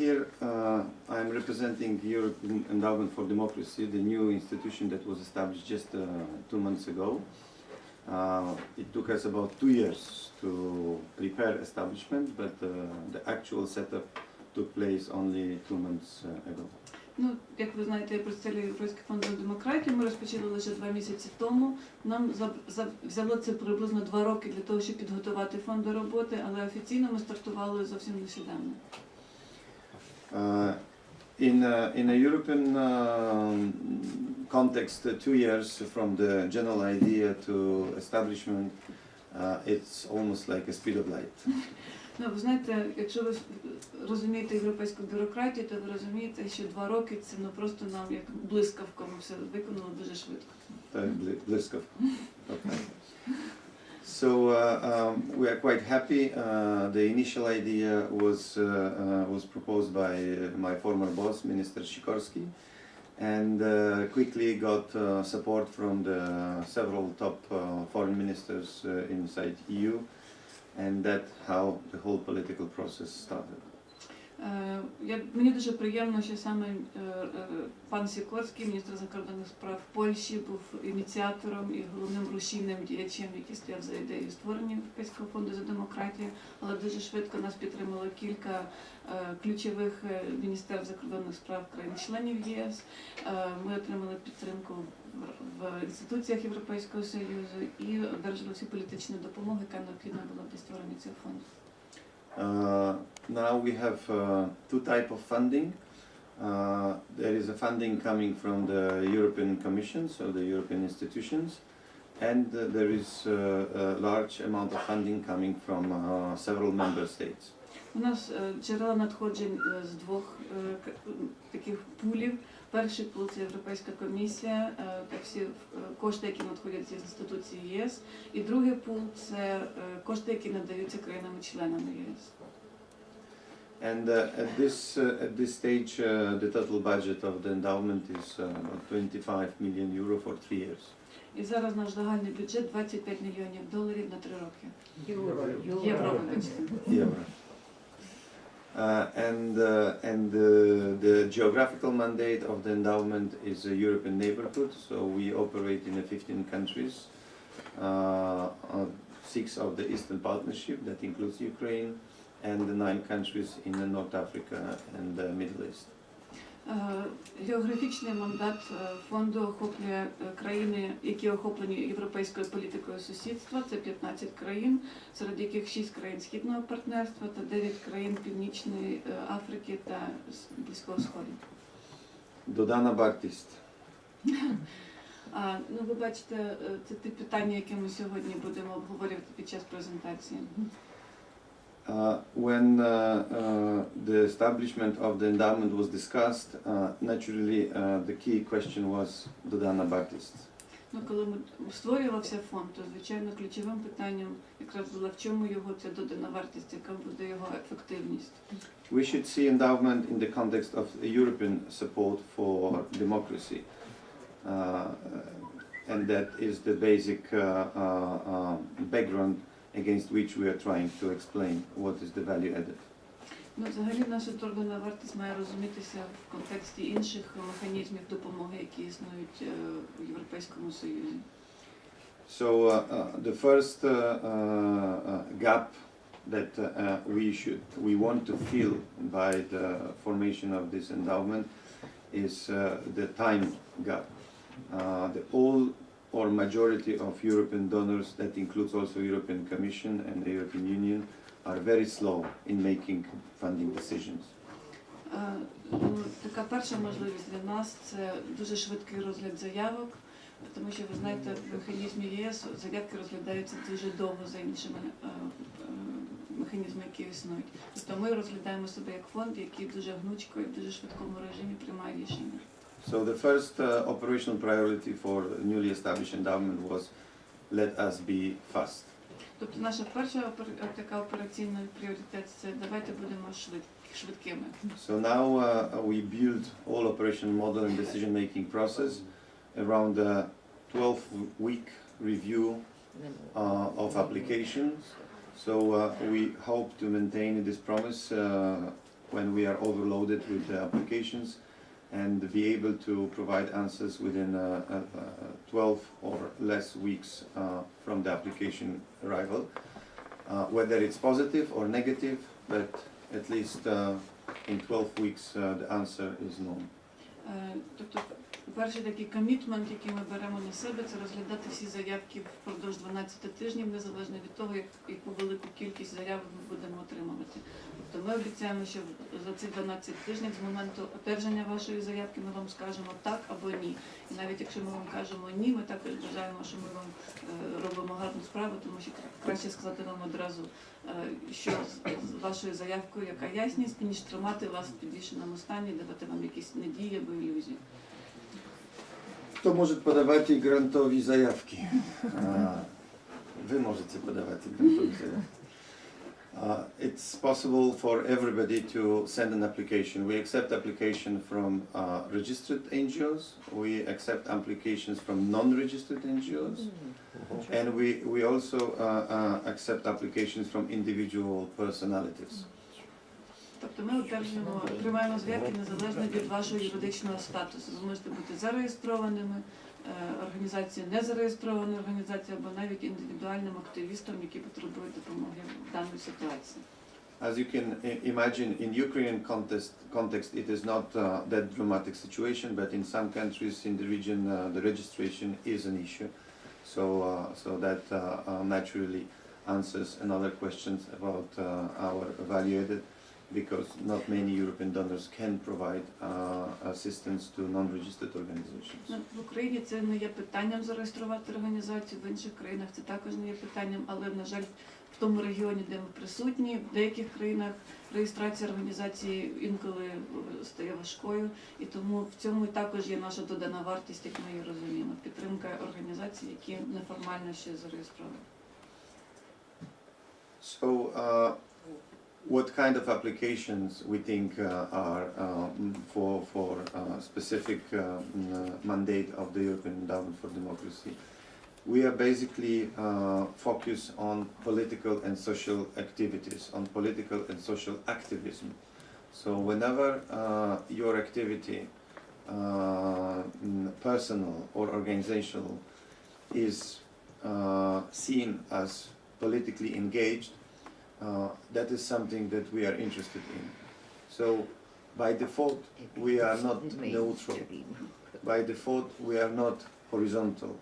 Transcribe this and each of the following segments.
here uh, I'm representing European Endowment for Democracy, the new institution that was established just uh, two months ago. Uh, it took us about two years to prepare establishment, but uh, the actual setup took place only two months uh, ago. Ну, як ви знаєте, я представляю Європейський фонд за демократію. Ми розпочали лише два місяці тому. Нам взяло це приблизно два роки для того, щоб підготувати фонд до роботи, але офіційно ми стартували зовсім нещодавно. Uh, in, a, in a European um, context, uh, two years from the general idea to establishment, uh, it's almost like a speed of light. Ну, ви знаєте, якщо ви розумієте європейську бюрократію, то ви розумієте, що два роки це ну просто нам як блискавка, ми все виконали дуже швидко. Так, бли- блискавка. Okay. So uh, um, we are quite happy. Uh, the initial idea was uh, was proposed by my former boss, Minister Sikorski, and quickly got support from the several top foreign ministers inside EU, and that how the whole political process started. Е, Я, мені дуже приємно, що саме е, е, пан Сікорський, міністр закордонних справ Польщі, був ініціатором і головним рушійним діячем, який стояв за ідеєю створення Європейського фонду за демократію. Але дуже швидко нас підтримало кілька ключових міністерств закордонних справ країн-членів єС. Ми отримали підтримку в інституціях Європейського Союзу і одержали всю політичну допомогу, яка необхідна була для створення цього фонду. Uh, now we have uh, two type of funding. Uh, there is a funding coming from the European Commission, so the European institutions, and uh, there is uh, a large amount of funding coming from uh, several member states. У нас е, джерела надходжень е, з двох е, к- м, таких пулів. Перший пул це Європейська комісія е, та всі е, кошти, які надходять з інституцій ЄС. І другий пул це е, кошти, які надаються країнами-членами ЄС. And uh, at this uh, at this stage, uh, the total budget of the endowment is uh, about 25 million euro for three years. І зараз наш загальний бюджет 25 мільйонів доларів на три роки. Євро. Євро, вибачте. Uh, and uh, and uh, the geographical mandate of the endowment is a European neighborhood, so we operate in uh, 15 countries, uh, six of the Eastern Partnership, that includes Ukraine, and the nine countries in North Africa and the Middle East. Е, Географічний мандат е, фонду охоплює е, країни, які охоплені європейською політикою сусідства. Це 15 країн, серед яких 6 країн східного партнерства та 9 країн Північної Африки та Близького Сходу. Dodana Bartist. А, ну, ви бачите, це ті питання, які ми сьогодні будемо обговорювати під час презентації. Uh, when uh, uh, the establishment of the endowment was discussed, uh, naturally uh, the key question was Dodana Bartist. Ну, коли ми створювався фонд, то звичайно ключовим питанням якраз було в чому його ця додана вартість, яка буде його ефективність. We should see endowment in the context of European support for democracy. Uh, and that is the basic uh, uh, uh, background against which we are trying to explain what is the value added. Ну, взагалі наша додана вартість має розумітися в контексті інших механізмів допомоги, які існують е, в Європейському Союзі. So uh, uh, the first uh, uh, uh, gap that uh, uh, we should we want to fill by the formation of this endowment is uh, the time gap. Uh, the all or majority of European donors, that includes also European Commission and the European Union, are very slow in making funding decisions. Е, ну, Така перша можливість для нас це дуже швидкий розгляд заявок, тому що ви знаєте, в механізмі ЄС заявки розглядаються дуже довго за іншими е, е, механізмами, які існують. Тобто ми розглядаємо себе як фонд, який дуже гнучко і дуже швидкому режимі приймає рішення. So the first uh, operational priority for newly established endowment was let us be fast. Тобто наша перша опер- така операційна пріоритет це давайте будемо швид- швидкими. So now uh, we build all operational model and decision making process around a 12 week review uh, of applications. So uh, we hope to maintain this promise uh, when we are overloaded with the applications and be able to provide answers within uh, uh, uh, 12 or less weeks uh, from the application arrival. Uh, whether it's positive or negative, but at least uh, in 12 weeks uh, the answer is known. Е, Тобто, перший такий комітмент, який ми беремо на себе, це розглядати всі заявки впродовж 12 тижнів, незалежно від того, як, яку велику кількість заяв ми будемо отримувати. Тобто ми обіцяємо, що за ці 12 тижнів з моменту одержання вашої заявки ми вам скажемо так або ні. І навіть якщо ми вам кажемо ні, ми також вважаємо, що ми вам е, робимо гарну справу, тому що краще сказати вам одразу, е, що з, вашою заявкою, яка ясність, ніж тримати вас в підвішеному стані, давати вам якісь надії або ілюзії. Kto może podawać grantowi zajawki? A, Wy możecie podawać grantowi zajawki. Uh, it's possible for everybody to send an application. We accept application from uh, registered NGOs. We accept applications from non-registered NGOs, and we we also uh, uh, accept applications from individual personalities. Тобто ми одержуємо, приймаємо заявки незалежно від вашого юридичного статусу. Ви можете бути зареєстрованими, е, організацією незареєстрованою організацією або навіть індивідуальним активістом, який потребує допомоги в даній ситуації. As you can i- imagine, in Ukrainian context, context it is not uh, that dramatic situation, but in some countries in the region, uh, the registration is an issue. So, uh, so that uh, uh, naturally answers another questions about uh, our value added, because not many European donors can provide uh, assistance to non-registered organizations. Ну, В Україні це не є питанням зареєструвати організацію, в інших країнах це також не є питанням, але на жаль, в тому регіоні, де ми присутні, в деяких країнах реєстрація організації інколи е, стає важкою, і тому в цьому також є наша додана вартість, як ми її розуміємо. Підтримка організацій, які неформально ще зареєстровані. So, uh, what kind of applications we think uh, are um, for for uh, specific uh, uh, mandate of the European Endowment for Democracy? We are basically uh, focused on political and social activities, on political and social activism. So, whenever your activity, personal or organizational, is seen as politically engaged, that is something that we are interested in. So, by default, we are not neutral. By default, we are not horizontal.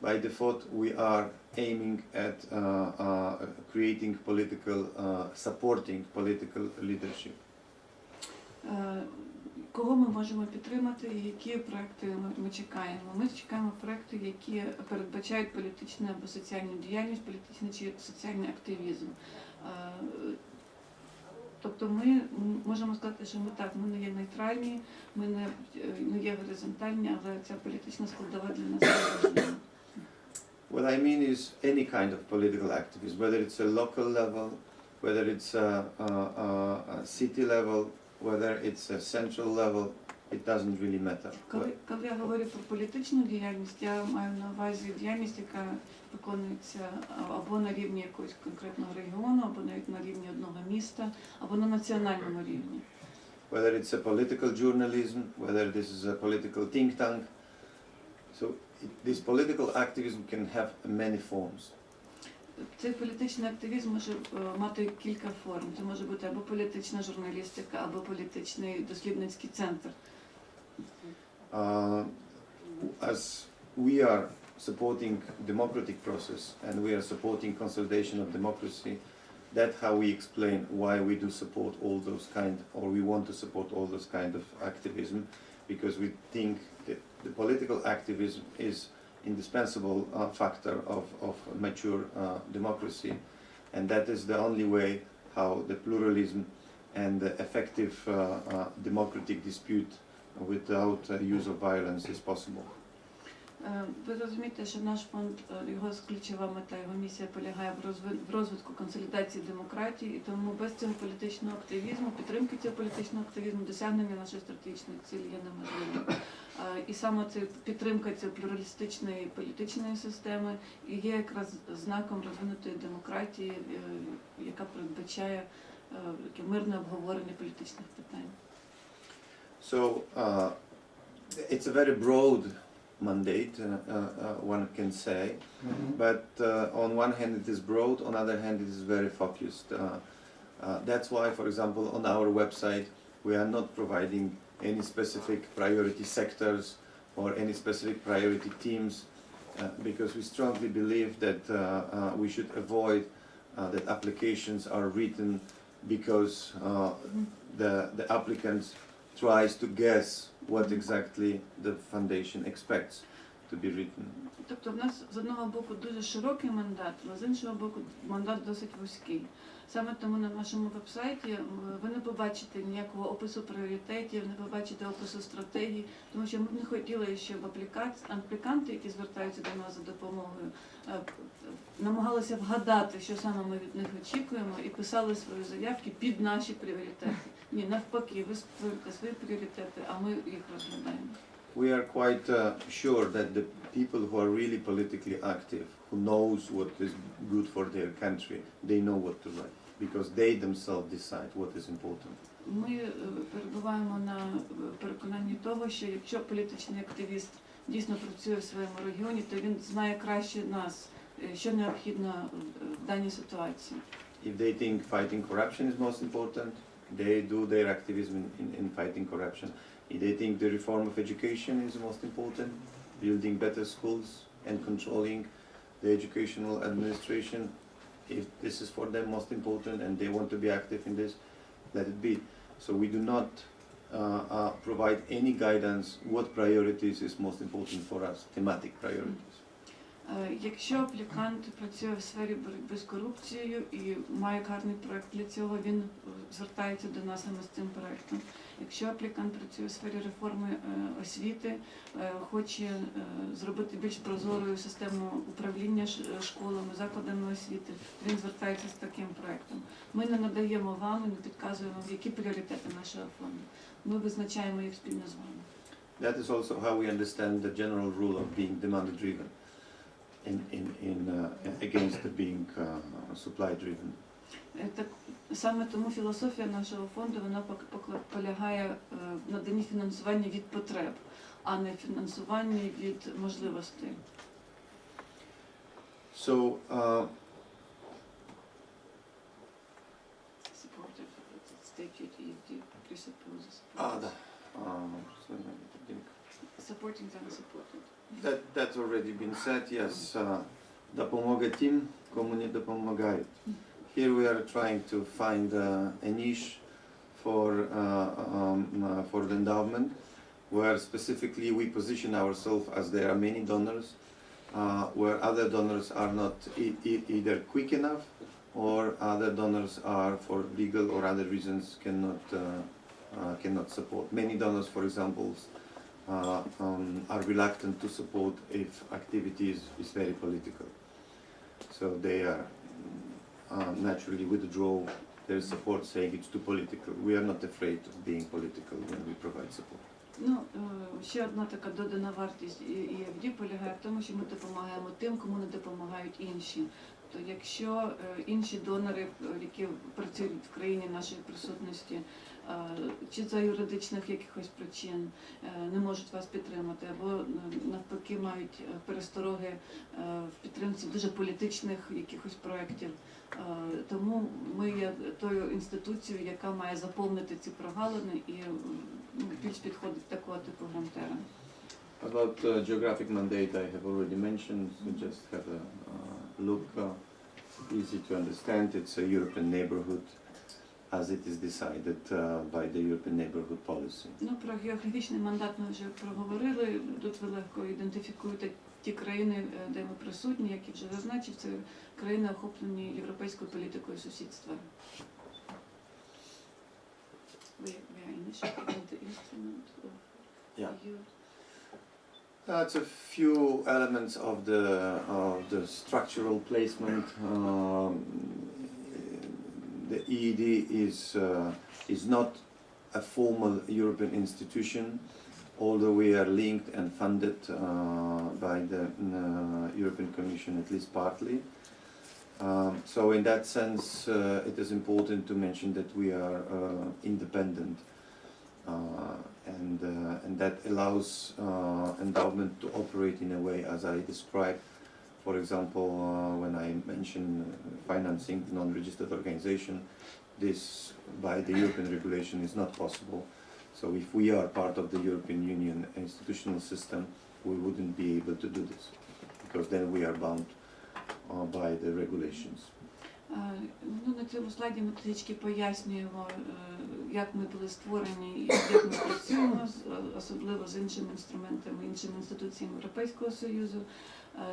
By default, we are aiming at uh, uh, creating political, uh, supporting political leadership. Е, Кого ми можемо підтримати і які проекти ми, ми чекаємо? Ми чекаємо проекти, які передбачають політичну або соціальну діяльність, політичний чи соціальний активізм. Е, Тобто ми можемо сказати, що ми так, ми не є нейтральні, ми не, е, не є горизонтальні, але ця політична складова для нас важлива. What I mean is any kind of political activism, whether it's a local level, whether it's a, a, a city level, whether it's a central level, it doesn't really matter. Коли, коли я говорю про політичну діяльність, я маю на увазі діяльність, яка виконується або на рівні якогось конкретного регіону, або навіть на рівні одного міста, або на національному рівні. whether it's a political journalism, whether this is a political think tank. So this political activism can have many forms. Цей політичний активізм може е, мати кілька форм. Це може бути або політична журналістика, або політичний дослідницький центр. Uh, as we are supporting democratic process and we are supporting consolidation of democracy, that's how we explain why we do support all those kind, or we want to support all those kind of activism, because we think that the political activism is indispensable uh, factor of, of mature uh, democracy, and that is the only way how the pluralism and the effective uh, uh, democratic dispute without uh, use of violence is possible. Е, Ви розумієте, що наш фонд, е, його ключова мета, його місія полягає в розви- в розвитку консолідації демократії, і тому без цього політичного активізму, підтримки цього політичного активізму, досягнення нашої стратегічної цілі є неможливим. Е, І саме це підтримка цієї плюралістичної політичної системи і є якраз знаком розвинутої демократії, яка передбачає мирне обговорення політичних питань. So uh, it's a very broad mandate, uh, uh, uh, one can say. But uh, on one hand, it is broad. On the other hand, it is very focused. Uh, uh, that's why, for example, on our website, we are not providing any specific priority sectors or any specific priority teams, uh, because we strongly believe that uh, uh, we should avoid uh, that applications are written because uh, the the applicants tries to guess what exactly the foundation expects to be written. Тобто в нас з одного боку дуже широкий мандат, але з іншого боку мандат досить вузький. Саме тому на нашому вебсайті ви не побачите ніякого опису пріоритетів, не побачите опису стратегій, тому що ми б не хотіли, щоб апліканти, які звертаються до нас за допомогою, е, намагалися вгадати, що саме ми від них очікуємо, і писали свої заявки під наші пріоритети. Ні, навпаки, ви створюєте свої пріоритети, а ми їх розглядаємо. We are quite uh, sure that the people who are really politically active, who knows what is good for their country, they know what to write because they themselves decide what is important. Ми е, перебуваємо на е, переконанні того, що якщо політичний активіст дійсно працює в своєму регіоні, то він знає краще нас, е, що необхідно е, в даній ситуації. If they think fighting corruption is most important, they do their activism in, in, in fighting corruption. They think the reform of education is the most important, building better schools and controlling the educational administration, if this is for them most important and they want to be active in this, let it be. So we do not uh, uh, provide any guidance what priorities is most important for us, thematic priorities. Е, Якщо аплікант працює в сфері боротьби з корупцією і має гарний проект для цього, він звертається до нас саме з цим проектом. Якщо аплікант працює в сфері реформи е, освіти, е, хоче зробити більш прозорою систему управління школами, закладами освіти, він звертається з таким проектом. Ми не надаємо вам не підказуємо, які пріоритети нашого фонду. Ми визначаємо їх спільно з вами. That is also how we understand the general rule of being demand driven in, in, in, uh, against the being uh, supply driven. Е, Так саме тому філософія нашого фонду вона полягає е, в наданні фінансування від потреб, а не фінансування від можливостей. So, uh, ah, um, supporting and supported. that, that's already been said, yes. Uh, допомога тим, кому не допомагають. Here we are trying to find uh, a niche for, uh, um, uh, for the endowment where specifically we position ourselves as there are many donors uh, where other donors are not e- e- either quick enough or other donors are for legal or other reasons cannot, uh, uh, cannot support. Many donors, for example, uh, um, are reluctant to support if activity is, is very political. So they are uh, naturally withdraw their support saying it's too political. We are not afraid of being political when we provide support. Ну, е, ще одна така додана вартість ЕФД полягає в тому, що ми допомагаємо тим, кому не допомагають інші. То якщо е, інші донори, е, які працюють в країні нашої присутності, е, чи за юридичних якихось причин не можуть вас підтримати, або навпаки мають перестороги в підтримці дуже політичних якихось проєктів. Тому ми є тою інституцією, яка має заповнити ці прогалини і більш підходить такого типу грантера. About uh, geographic mandate, I have already mentioned. So just have a uh, look. Uh, easy to understand. It's a European neighborhood, as it is decided uh, by the European neighborhood policy. Ну про географічний мандат ми вже проговорили. Тут ви легко ідентифікуєте ті країни, е, де ми присутні, які вже зазначив, це країни охоплені європейською політикою сусідства. We, we are initiating the instrument of Yeah. EU. That's a few elements of the of the structural placement. Um, the EED is uh, is not a formal European institution, although we are linked and funded uh, by the uh, European Commission at least partly. Um, so in that sense, uh, it is important to mention that we are uh, independent, uh, and uh, and that allows uh, endowment to operate in a way as I described. For example, uh, when I mention financing non-registered organization, this by the European regulation is not possible. So if we are part of the European Union institutional system, we wouldn't be able to do this, because then we are bound uh, by the regulations. Е, Ну, на цьому слайді ми трішки пояснюємо, е, як ми були створені і як ми працюємо, е, особливо з іншими інструментами, іншими інституціями Європейського Союзу.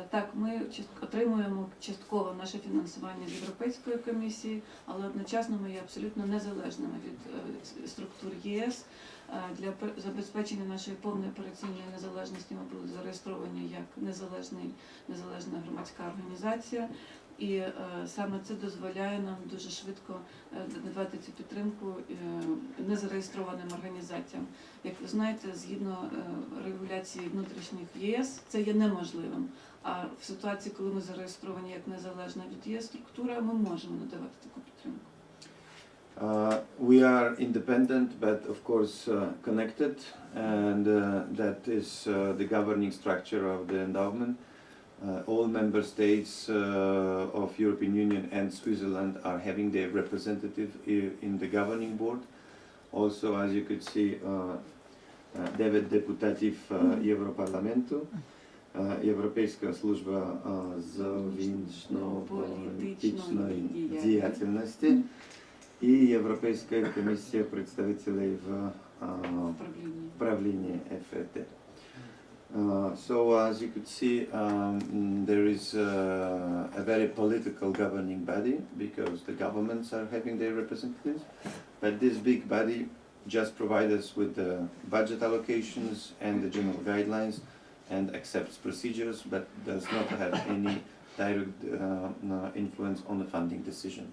Так, ми отримуємо частково наше фінансування від Європейської комісії, але одночасно ми є абсолютно незалежними від структур ЄС. Для забезпечення нашої повної операційної незалежності ми були зареєстровані як незалежна громадська організація. І е, саме це дозволяє нам дуже швидко е, надавати цю підтримку е, незареєстрованим організаціям. Як ви знаєте, згідно регуляції внутрішніх ЄС, це є неможливим. А в ситуації, коли ми зареєстровані як незалежна від ЄС структура, ми можемо надавати таку підтримку. Uh, we are independent, but of course uh, connected, and uh, that is uh, the governing structure of the endowment. Uh, all member states uh, of European Union and Switzerland are having their representative i- in the governing board. Also, as you could see, uh, uh, дев'ять депутатів uh, Європарламенту, uh, Європейська служба uh, зовнішньополітичної діяльності і Європейська комісія представителей в uh, Управління. правлінні ФЕТ. Uh, so as you could see, um, mm, there is uh, a very political governing body because the governments are having their representatives, but this big body just provides us with the budget allocations and the general guidelines and accepts procedures, but does not have any direct uh, uh, influence on the funding decision.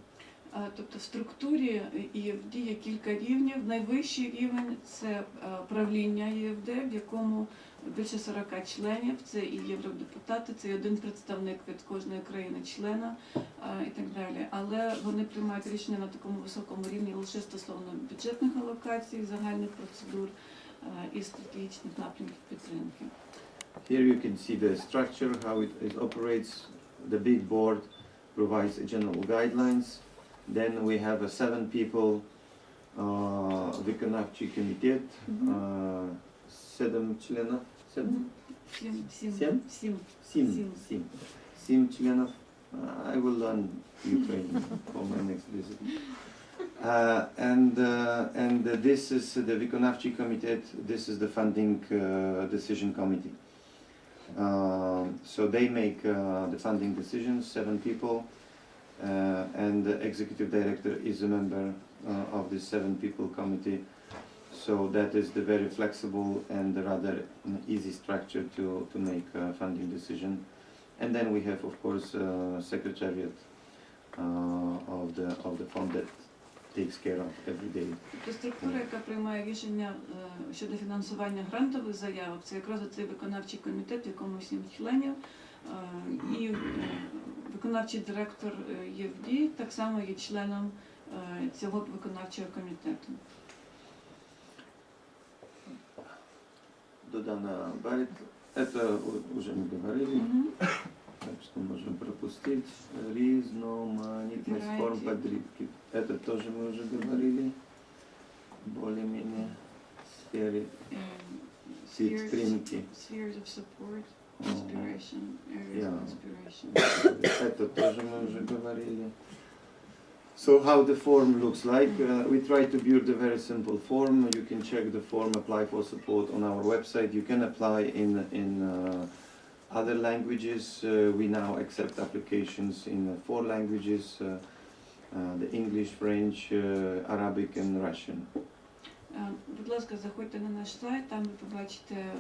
А, Тобто в структурі ЄФД є кілька рівнів. Найвищий рівень це е, правління ЄФД, в якому більше 40 членів, це і євродепутати, це і один представник від кожної країни-члена і так далі. Але вони приймають рішення на такому високому рівні лише стосовно бюджетних алокацій, загальних процедур і стратегічних напрямків підтримки. Here you can see the structure, how it, it operates. The big board provides general guidelines. Then we have a seven people uh, виконавчий комитет, uh, seven членов, seven? Сім, сім, Сім? сім. Сім, Сім. сім. Сім членов. Uh, I will learn Ukrainian for my next visit. Uh, and uh, and uh, this is the Виконавчий комитет. This is the funding uh, decision committee. Um, so they make uh, the funding decisions. Seven people, uh, and the executive director is a member uh, of this seven people committee. So that is the very flexible and the rather mm, easy structure to, to make a funding decision. And then we have, of course, uh, secretariat uh, of the of the fund that takes care of every day. Тобто структура, яка приймає рішення е, щодо фінансування грантових заявок, це якраз цей виконавчий комітет, в якому сім членів. Е, І е, виконавчий директор е, ЄВД так само є членом цього виконавчого комітету. Додана Байт. Это у- уже мы говорили, Мгм. так что можем пропустить. Різноманітність форм Variety. подрядки. Это тоже мы уже говорили. Более-менее сферы Е, ці spheres- стрімки. Spheres of support, О, inspiration, areas Yeah. of inspiration. Это тоже мы уже говорили. So how the form looks like, uh, we try to build a very simple form. You can check the form, apply for support on our website. You can apply in in uh, other languages. Uh, we now accept applications in uh, four languages: uh, uh, the English, French, uh, Arabic, and Russian. Е, Будь ласка, заходьте на наш сайт, там ви побачите е,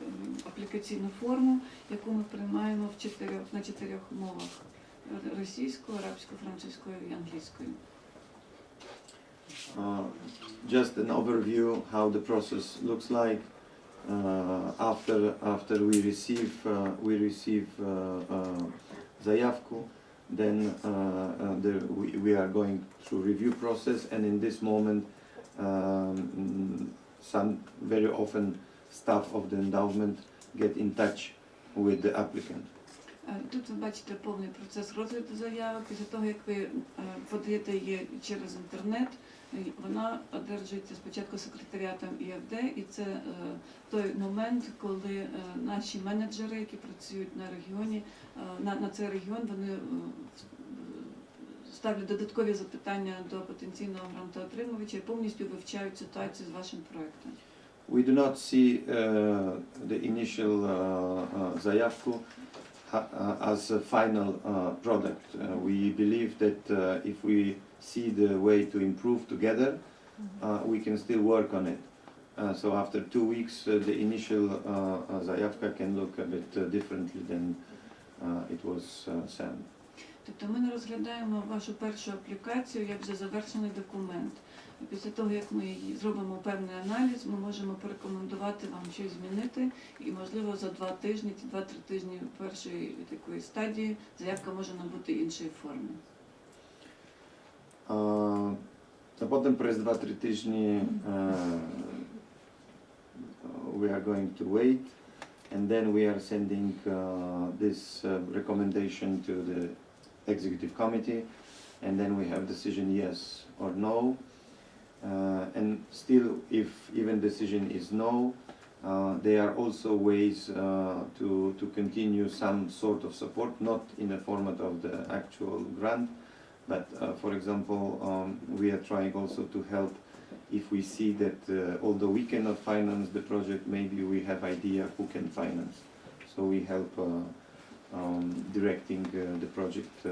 м, аплікаційну форму, яку ми приймаємо в чотирьох, на чотирьох мовах Р- російською, арабською, французькою і англійською. Uh, just an overview how the process looks like uh, after after we receive uh, we receive uh, uh, заявку then uh, uh, the, we, we are going through review process and in this moment um, mm, some very often staff of the endowment get in touch with the applicant. Е, Тут ви бачите повний процес розгляду заявок. Після того, як ви е, подаєте її через інтернет, е, вона одержується спочатку секретаріатом ІФД, і це той момент, коли наші менеджери, які працюють на регіоні, на, на цей регіон, вони ставлять додаткові запитання до потенційного грантоотримувача і повністю вивчають ситуацію з вашим проектом. We do not see uh, the initial uh, uh, заявку as a final uh, product. Uh, we believe that uh, if we see the way to improve together, uh, we can still work on it. Uh, so after two weeks, uh, the initial uh, uh, заявка can look a bit uh, differently than uh, it was uh, sent. Тобто ми не розглядаємо вашу першу аплікацію як вже завершений документ. Після того, як ми зробимо певний аналіз, ми можемо порекомендувати вам щось змінити, і можливо за два тижні, ті два-три тижні першої такої стадії заявка може набути іншої форми. А, потім через 2-3 тижні uh, we are going to wait and then we are sending uh, this uh, recommendation to the executive committee and then we have decision yes or no and still if even decision is no uh, there are also ways uh, to, to continue some sort of support not in the format of the actual grant but uh, for example, um, we are trying also to help if we see that uh, although we cannot finance the project, maybe we have idea who can finance. So we help uh, um, directing uh, the project uh,